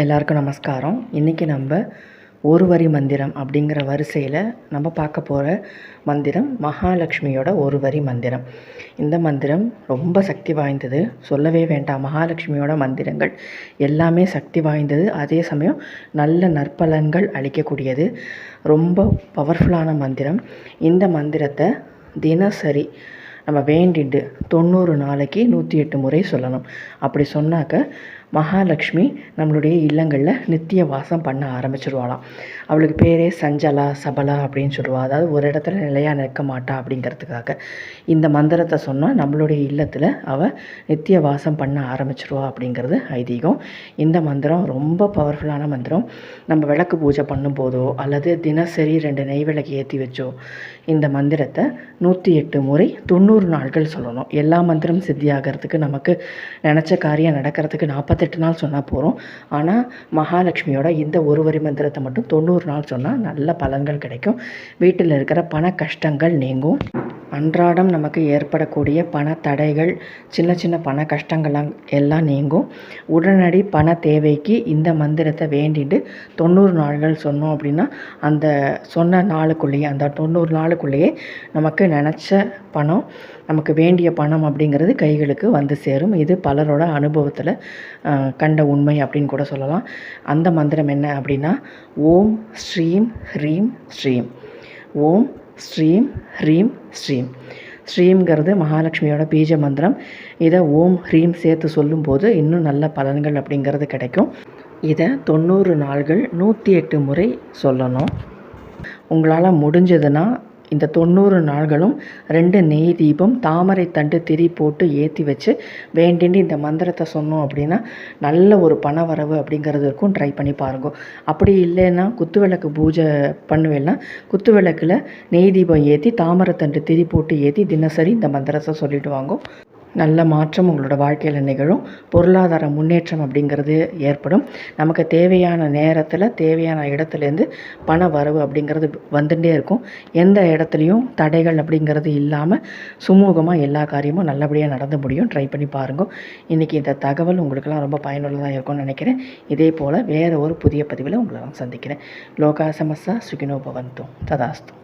எல்லாருக்கும் நமஸ்காரம். இன்றைக்கி நம்ம ஒரு வரி மந்திரம் அப்படிங்கிற வரிசையில் நம்ம பார்க்க போகிற மந்திரம் மகாலட்சுமியோட ஒரு வரி மந்திரம். இந்த மந்திரம் ரொம்ப சக்தி வாய்ந்தது. சொல்லவே வேண்டாம். மகாலட்சுமியோட மந்திரங்கள் எல்லாமே சக்தி வாய்ந்தது. அதே சமயம் நல்ல நற்பலன்கள் அளிக்கக்கூடியது. ரொம்ப பவர்ஃபுல்லான மந்திரம். இந்த மந்திரத்தை தினசரி நம்ம வேண்டிட்டு தொண்ணூறு நாளைக்கு நூற்றி எட்டு முறை சொல்லணும். அப்படி சொன்னாக்க மகாலட்சுமி நம்மளுடைய இல்லங்களில் நித்திய வாசம் பண்ண ஆரம்பிச்சிருவாளாம். அவளுக்கு பேரே சஞ்சலா சபலா அப்படின்னு சொல்லுவாள் அதாவது ஒரு இடத்துல நிலையாக நிற்க மாட்டா அப்படிங்கிறதுக்காக. இந்த மந்திரத்தை சொன்னால் நம்மளுடைய இல்லத்தில் அவள் நித்திய வாசம் பண்ண ஆரம்பிச்சிருவா அப்படிங்கிறது ஐதீகம். இந்த மந்திரம் ரொம்ப பவர்ஃபுல்லான மந்திரம். நம்ம விளக்கு பூஜை பண்ணும்போதோ அல்லது தினசரி ரெண்டு நெய் விளக்கு ஏற்றி வச்சோ இந்த மந்திரத்தை நூற்றி எட்டு முறை தொண்ணூறு நாட்கள் சொல்லணும். எல்லா மந்திரம் சித்தியாகிறதுக்கு நமக்கு நினச்ச காரியம் நடக்கிறதுக்கு நாற்பத்தி நாற்பத்தெட்டு நாள் சொன்னால் போகிறோம் ஆனால் மகாலட்சுமியோட இந்த ஒரு வரி மந்திரத்தை மட்டும் தொண்ணூறு நாள் சொன்னால் நல்ல பலன்கள் கிடைக்கும். வீட்டில் இருக்கிற பண கஷ்டங்கள் நீங்கும். அன்றாடம் நமக்கு ஏற்படக்கூடிய பண தடைகள் சின்ன சின்ன பண கஷ்டங்கள்லாம் எல்லாம் நீங்கும். உடனடி பண தேவைக்கு இந்த மந்திரத்தை வேண்டிட்டு தொண்ணூறு நாள்கள் சொன்னோம் அப்படின்னா அந்த சொன்ன நாளுக்குள்ளேயே அந்த தொண்ணூறு நாளுக்குள்ளேயே நமக்கு நினச்ச பணம் நமக்கு வேண்டிய பணம் அப்படிங்கிறது கைகளுக்கு வந்து சேரும். இது பலரோட அனுபவத்தில் கண்ட உண்மை அப்படின்னு கூட சொல்லலாம். அந்த மந்திரம் என்ன அப்படின்னா ஓம் ஸ்ரீம் ஹ்ரீம் ஸ்ரீம். ஓம் ஸ்ரீம் ஹ்ரீம் ஸ்ரீம். ஸ்ரீம்ங்கிறது மகாலட்சுமியோட பீஜ மந்திரம். இதை ஓம் ஹ்ரீம் சேர்த்து சொல்லும்போது இன்னும் நல்ல பலன்கள் அப்படிங்கிறது கிடைக்கும். இதை தொண்ணூறு நாள்கள் நூற்றி எட்டு முறை சொல்லணும். உங்களால் முடிஞ்சதுன்னா இந்த தொண்ணூறு நாள்களும் ரெண்டு நெய் தீபம் தாமரை தண்டு திரி போட்டு ஏற்றி வச்சு வேண்டின்னு இந்த மந்திரத்தை சொன்னோம் அப்படின்னா நல்ல ஒரு பண வரவு அப்படிங்கிறது இருக்கும் ட்ரை பண்ணி பாருங்க. அப்படி இல்லைன்னா குத்து விளக்கு பூஜை பண்ணுவேன்னா குத்து விளக்கில் நெய் தீபம் ஏற்றி தாமரை தண்டு திரி போட்டு ஏற்றி தினசரி இந்த மந்திரத்தை சொல்லிட்டு வாங்க. நல்ல மாற்றம் உங்களோட வாழ்க்கையில் நிகழும். பொருளாதார முன்னேற்றம் அப்படிங்கிறது ஏற்படும். நமக்கு தேவையான நேரத்தில் தேவையான இடத்துலேருந்து பண வரவு அப்படிங்கிறது வந்துட்டே இருக்கும். எந்த இடத்துலையும் தடைகள் அப்படிங்கிறது இல்லாமல் சுமூகமாக எல்லா காரியமும் நல்லபடியாக நடந்து முடியும். ட்ரை பண்ணி பாருங்கள் இன்றைக்கி இந்த தகவல் உங்களுக்கெல்லாம் ரொம்ப பயனுள்ளதாக இருக்கும்னு நினைக்கிறேன். இதே போல் வேறு ஒரு புதிய பதிவில் உங்களை நான் சந்திக்கிறேன். லோகா சமஸ்தா சுகினோ பவந்தோ ததாஸ்து.